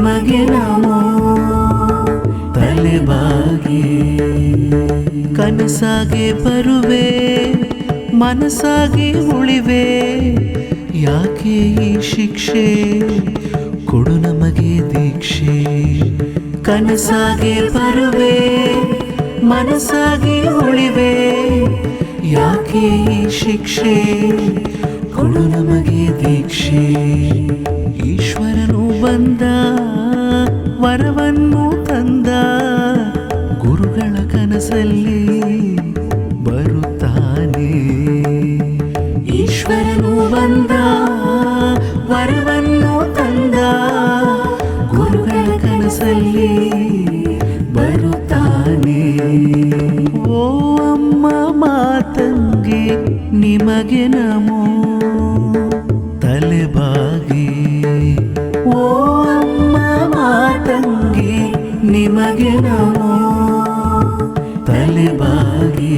ನಿಮಗೆ ನಾವು ತಲೆಬಾಗಿ ಕನಸಾಗಿ ಬರುವೆ ಮನಸಾಗಿ ಉಳಿವೆ. ಯಾಕೆ ಈ ಶಿಕ್ಷೆ? ಕೊಡು ನಮಗೆ ದೀಕ್ಷೆ. ಕನಸಾಗಿ ಬರುವೆ ಮನಸಾಗಿ ಉಳಿವೆ. ಯಾಕೆ ಈ ಶಿಕ್ಷೆ? ಕೊಡು ನಮಗೆ ದೀಕ್ಷೆ. ಈಶ್ವರನು ಬಂದ. ವರವನ್ನು ತಂದ ಗುರುಗಳ ಕನಸಲ್ಲಿ ಬರುತ್ತಾನೆ. ಈಶ್ವರನು ಬಂದ ವರವನ್ನು ತಂದ ಗುರುಗಳ ಕನಸಲ್ಲಿ ಬರುತ್ತಾನೆ. ಓ ಅಮ್ಮ ಮಾತಂಗೆ ನಿಮಗೆ ನಮೋ మగిలము తలి బాగి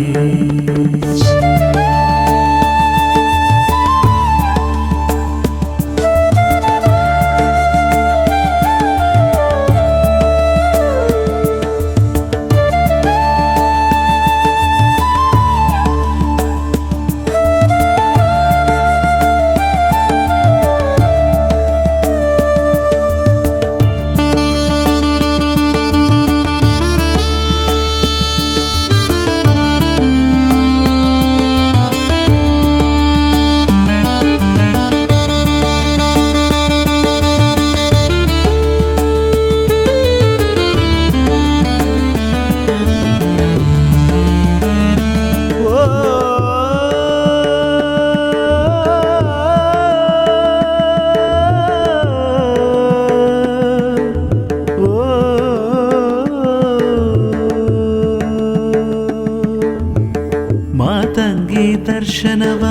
ಮಾತಂಗಿ ದರ್ಶನವ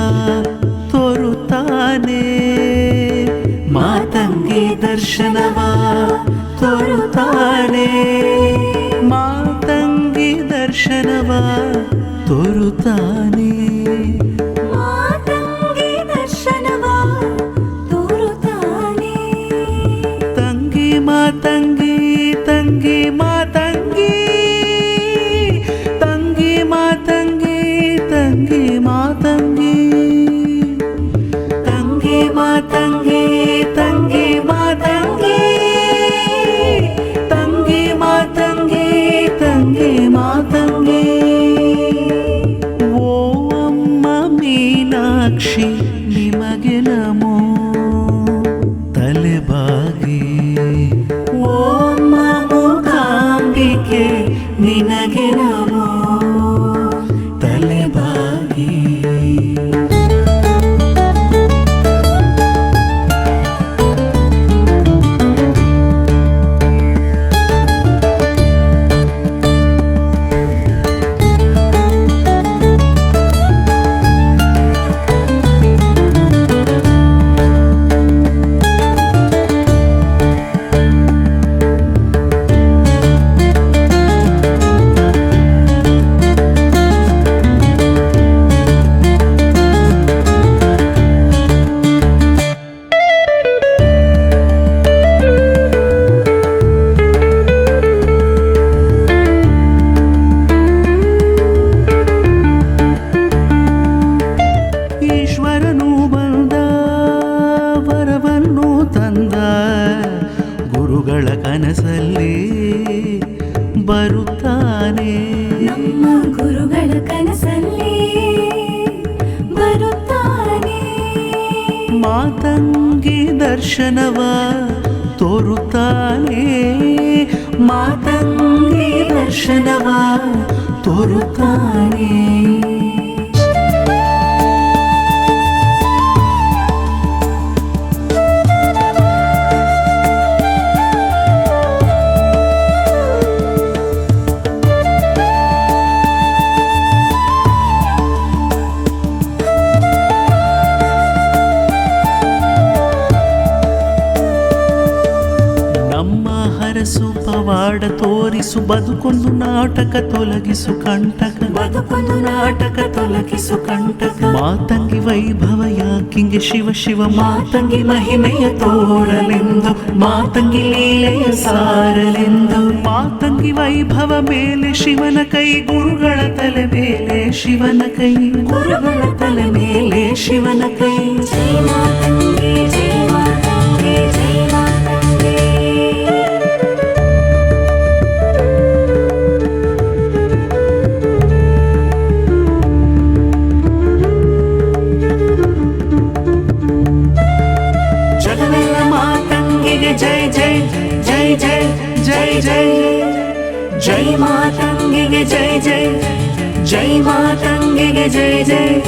ತೋರುತ್ತಾನೆ. ಮಾತಂಗಿ ದರ್ಶನವ ತೋರುತ್ತಾನೆ. ಮಾತಂಗಿ ದರ್ಶನವ ತೋರುತ್ತಾನೆ. ತಂಗಿ ಮಾತಂಗಿ ತಂಗಿ ಮಾತಂಗಿ ಮೀನಾಕ್ಷಿ ನಿಮಗೆ ನಮೋ ತಲೆಬಾಗಿ ದರ್ಶನವ ತೋರುತ್ತಾನೆ ಮಾತಂಗಿ ದರ್ಶನವ ತೋರುತ್ತಾನೆ ಹರಸು ಪವಾಡ ತೋರಿಸು ಬದುಕೊಂದು ನಾಟಕ ತೊಲಗಿಸು ಕಂಟಕ ಬದುಕೊಂದು ನಾಟಕ ತೊಲಗಿಸು ಕಂಟಕ ಮಾತಂಗಿ ವೈಭವ ಯಾಕಿಂಗೆ ಶಿವ ಶಿವ ಮಾತಂಗಿ ಮಹಿಮೆಯ ತೋರಲೆಂದು ಮಾತಂಗಿ ಲೀಲೆಯ ಸಾರಲೆಂದು ಮಾತಂಗಿ ಮಾತಂಗಿ ವೈಭವ ಮೇಲೆ ಶಿವನ ಕೈ ಗುರುಗಳ ತಲೆ ಮೇಲೆ ಶಿವನ ಕೈ ಗುರುಗಳ ತಲೆ ಮೇಲೆ ಶಿವನ ಕೈ ಜೈ ಮಾತಂಗೆ ಜೈ जय जय जय जय जय मातङ्गिगे जय जय जय मातङ्गिगे जय जय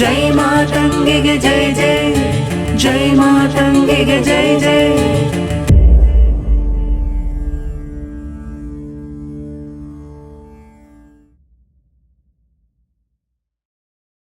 जय मातङ्गिगे जय जय जय मातङ्गिगे जय जय